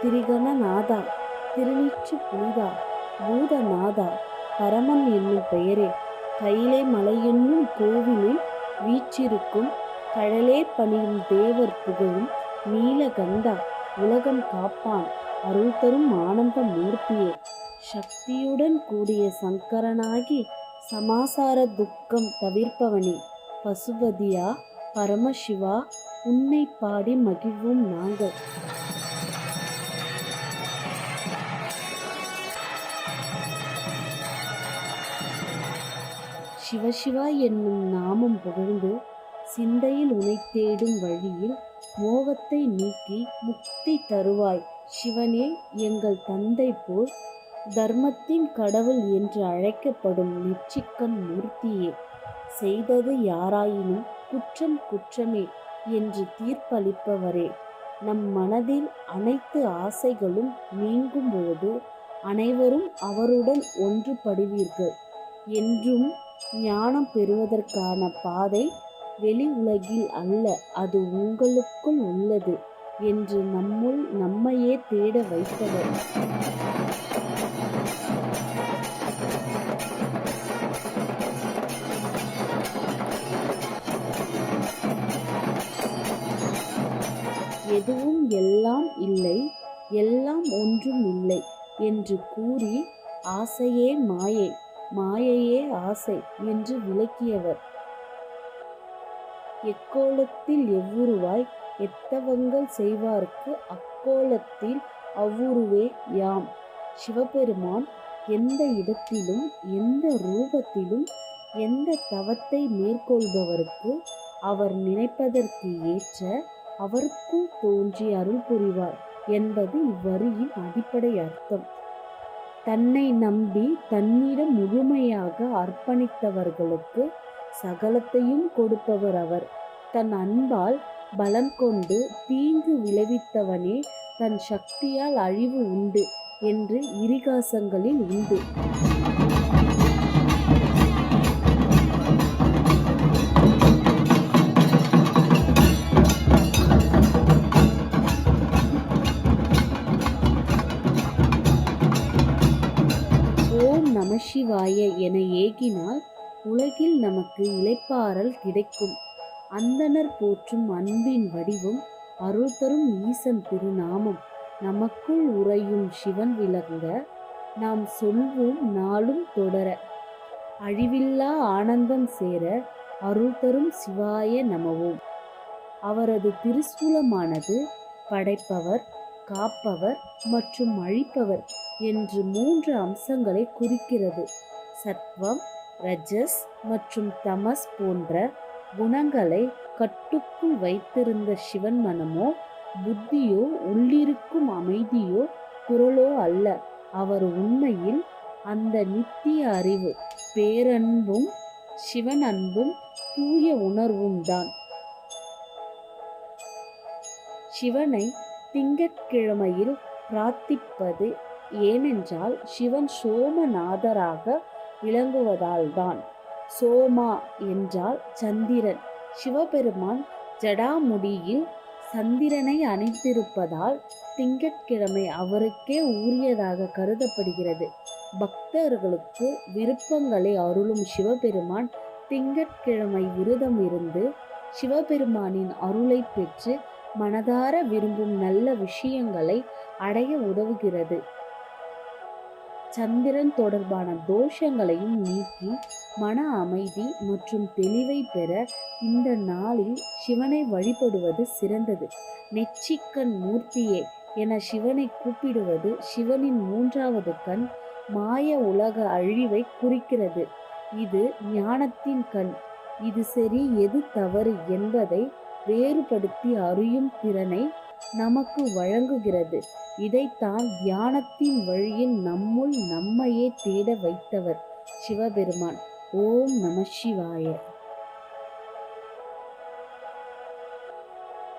திரிகணநாதா திருநீச்சு புனிதா பூதநாதா பரமன் என்னும் பெயரே கையிலே மலை என்னும் கோவிலில் வீச்சிருக்கும் கழலே பணியும் தேவர் புகழும் நீலகண்டா உலகம் காப்பான் அருள் தரும் ஆனந்த மூர்த்தியே. சக்தியுடன் கூடிய சங்கரனாகி சமாசார துக்கம் தவிர்ப்பவனே பசுபதியா? பரமசிவா உன்னை பாடி மகிழ்வோம் நாங்கள். சிவசிவா என்னும் நாமம் புகழ்ந்து சிந்தையில் உனை தேடும் வழியில் மோகத்தை நீக்கி முக்தி தருவாய். சிவனே எங்கள் தந்தை போல் தர்மத்தின் கடவுள் என்று அழைக்கப்படும் நெச்சிக்கன் மூர்த்தியே. செய்தது யாராயினும் குற்றம் குற்றமே என்று தீர்ப்பளிப்பவரே. நம் மனதில் அனைத்து ஆசைகளும் நீங்கும் பொழுது அனைவரும் அவருடன் ஒன்றுபடுவீர்கள். என்றும் ஞானம் பெறுவதற்கான பாதை வெளி உலகில் அல்ல அது உங்களுக்குள் உள்ளது என்று நம்முள் நம்மையே தேட வைத்தவர். எதுவும் எல்லாம் இல்லை எல்லாம் ஒன்றும் இல்லை என்று கூறி ஆசையே மாயை மாயையே ஆசை என்று விளக்கியவர். எக்கோலத்தில் எவ்வுருவாய் எத்தவங்கள் செய்வார்க்கு அக்கோலத்தில் அவ்வுருவே யாம். சிவபெருமான் எந்த இடத்திலும் எந்த ரூபத்திலும் எந்த தவத்தை மேற்கொள்பவருக்கு அவர் நினைப்பதற்கு ஏற்ற அவருக்குள் தோன்றி அருள் புரிவார் என்பது இவ்வரியின் அடிப்படை அர்த்தம். தன்னை நம்பி தன்னிடம் முழுமையாக அர்ப்பணித்தவர்களுக்கு சகலத்தையும் கொடுப்பவர் அவர். தன் அன்பால் பலம் கொண்டு தீங்கு விளைவித்தவனே தன் சக்தியால் அழிவு உண்டு என்று இரிகாசங்களில் உண்டு. நமசிவாய என ஏகினால் உலகில் நமக்கு இளைப்பாறல் கிடைக்கும். அந்தணர் போற்றும் அன்பின் வடிவம் அருள் தரும் ஈசன் திருநாமம். நமக்குள் உறையும் சிவன் விளங்க நாம் சொல்வோம் நாளும் தொடர. அழிவில்லா ஆனந்தம் சேர அருள் தரும் சிவாய நமவோம். அவரது திருசூலமானது படைப்பவர் காப்பவர் மற்றும் அழிப்பவர். என்று மூன்று அம்சங்களை குறிக்கிறது. சத்வம் ரஜஸ் மற்றும் தமஸ் போன்ற குணங்களை கட்டுக்குள் வைத்திருந்த சிவன் மனமோ புத்தியோ உள்ளிருக்கும் அமைதியோ குரலோ அல்ல. அவர் உண்மையில் அந்த நித்திய அறிவு பேரன்பும் சிவன் அன்பும் தூய உணர்வும் தான். சிவனை திங்கட்கிழமையில் பிரார்த்திப்பது ஏனென்றால் சிவன் சோமநாதராக விளங்குவதால்தான். சோமா என்றால் சந்திரன். சிவபெருமான் ஜடாமுடியில் சந்திரனை அணைத்திருப்பதால் திங்கட்கிழமை அவருக்கே உரியதாக கருதப்படுகிறது. பக்தர்களுக்கு விருப்பங்களை அருளும் சிவபெருமான் திங்கட்கிழமை விரதம் இருந்து சிவபெருமானின் அருளை பெற்று மனதார விரும்பும் நல்ல விஷயங்களை அடைய உதவுகிறது. சந்திரன் தொடர்பான தோஷங்களையும் நீக்கி மன அமைதி மற்றும் தெளிவை பெற இந்த நாளில் சிவனை வழிபடுவது சிறந்தது. நெச்சிக்கண் மூர்த்தியே என சிவனை கூப்பிடுவது சிவனின் மூன்றாவது கண் மாய உலக அழிவை குறிக்கிறது. இது ஞானத்தின் கண். இது சரி எது தவறு என்பதை வேறுபடுத்தி அறியும் திறனை நமக்கு வழங்குகிறது. இதைத்தான் தியானத்தின் வழியில் நம்முள் நம்மையே தேட வைத்தவர் சிவபெருமான். ஓம் நம சிவாய.